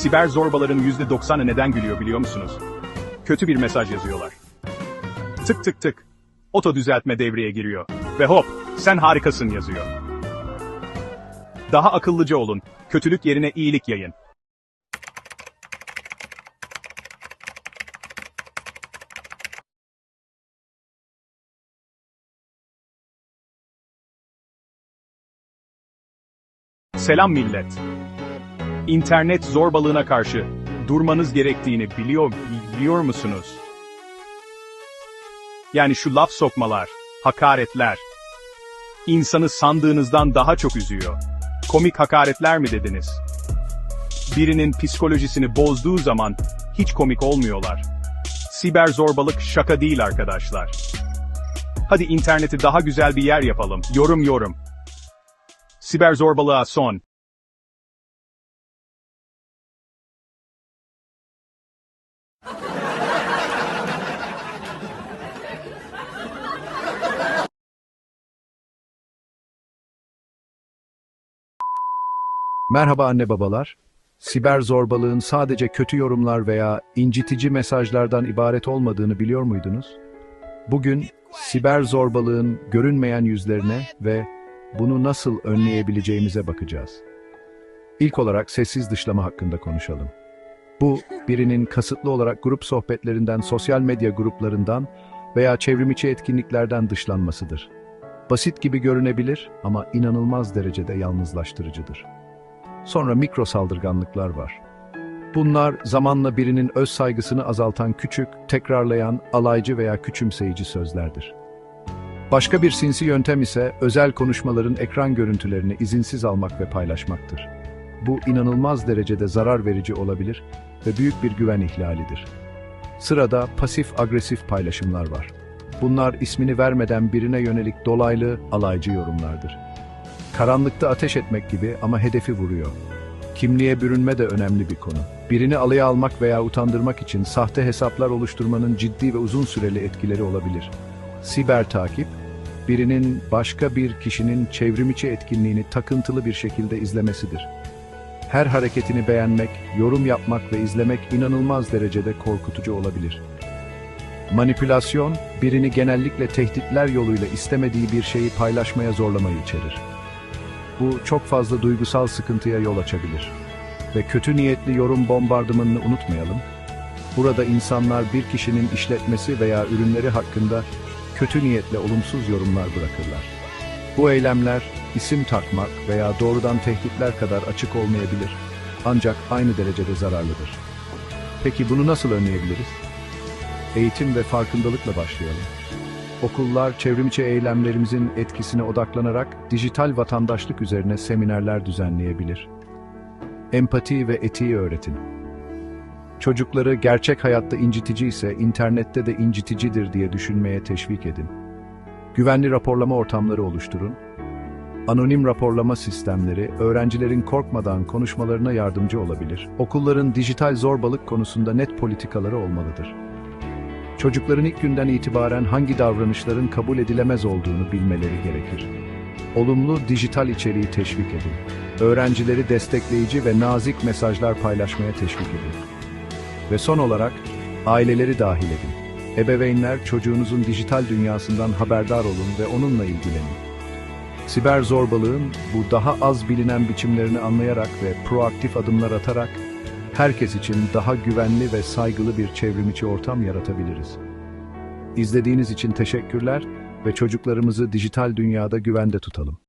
Siber zorbaların %90'ı neden gülüyor biliyor musunuz? Kötü bir mesaj yazıyorlar. Tık tık tık. Oto düzeltme devreye giriyor. Ve hop, sen harikasın yazıyor. Daha akıllıca olun. Kötülük yerine iyilik yayın. Selam millet. İnternet zorbalığına karşı durmanız gerektiğini biliyor biliyor musunuz? Yani şu laf sokmalar, hakaretler insanı sandığınızdan daha çok üzüyor. Komik hakaretler mi dediniz? Birinin psikolojisini bozduğu zaman hiç komik olmuyorlar. Siber zorbalık şaka değil arkadaşlar. Hadi interneti daha güzel bir yer yapalım. Yorum yorum. Siber zorbalığa son. Merhaba anne babalar. Siber zorbalığın sadece kötü yorumlar veya incitici mesajlardan ibaret olmadığını biliyor muydunuz? Bugün siber zorbalığın görünmeyen yüzlerine ve bunu nasıl önleyebileceğimize bakacağız. İlk olarak sessiz dışlama hakkında konuşalım. Bu, birinin kasıtlı olarak grup sohbetlerinden, sosyal medya gruplarından veya çevrimiçi etkinliklerden dışlanmasıdır. Basit gibi görünebilir ama inanılmaz derecede yalnızlaştırıcıdır. Sonra mikro saldırganlıklar var. Bunlar zamanla birinin öz saygısını azaltan küçük, tekrarlayan, alaycı veya küçümseyici sözlerdir. Başka bir sinsi yöntem ise özel konuşmaların ekran görüntülerini izinsiz almak ve paylaşmaktır. Bu inanılmaz derecede zarar verici olabilir ve büyük bir güven ihlalidir. Sırada pasif-agresif paylaşımlar var. Bunlar ismini vermeden birine yönelik dolaylı, alaycı yorumlardır. Karanlıkta ateş etmek gibi ama hedefi vuruyor. Kimliğe bürünme de önemli bir konu. Birini alaya almak veya utandırmak için sahte hesaplar oluşturmanın ciddi ve uzun süreli etkileri olabilir. Siber takip, birinin başka bir kişinin çevrimiçi etkinliğini takıntılı bir şekilde izlemesidir. Her hareketini beğenmek, yorum yapmak ve izlemek inanılmaz derecede korkutucu olabilir. Manipülasyon, birini genellikle tehditler yoluyla istemediği bir şeyi paylaşmaya zorlamayı içerir. Bu çok fazla duygusal sıkıntıya yol açabilir. Ve kötü niyetli yorum bombardımanını unutmayalım. Burada insanlar bir kişinin işletmesi veya ürünleri hakkında kötü niyetle olumsuz yorumlar bırakırlar. Bu eylemler isim takmak veya doğrudan tehditler kadar açık olmayabilir. Ancak aynı derecede zararlıdır. Peki bunu nasıl önleyebiliriz? Eğitim ve farkındalıkla başlayalım. Okullar, çevrimiçi eylemlerimizin etkisine odaklanarak dijital vatandaşlık üzerine seminerler düzenleyebilir. Empati ve etiği öğretin. Çocukları gerçek hayatta incitici ise internette de inciticidir diye düşünmeye teşvik edin. Güvenli raporlama ortamları oluşturun. Anonim raporlama sistemleri öğrencilerin korkmadan konuşmalarına yardımcı olabilir. Okulların dijital zorbalık konusunda net politikaları olmalıdır. Çocukların ilk günden itibaren hangi davranışların kabul edilemez olduğunu bilmeleri gerekir. Olumlu dijital içeriği teşvik edin. Öğrencileri destekleyici ve nazik mesajlar paylaşmaya teşvik edin. Ve son olarak aileleri dahil edin. Ebeveynler çocuğunuzun dijital dünyasından haberdar olun ve onunla ilgilenin. Siber zorbalığın bu daha az bilinen biçimlerini anlayarak ve proaktif adımlar atarak herkes için daha güvenli ve saygılı bir çevrimiçi ortam yaratabiliriz. İzlediğiniz için teşekkürler ve çocuklarımızı dijital dünyada güvende tutalım.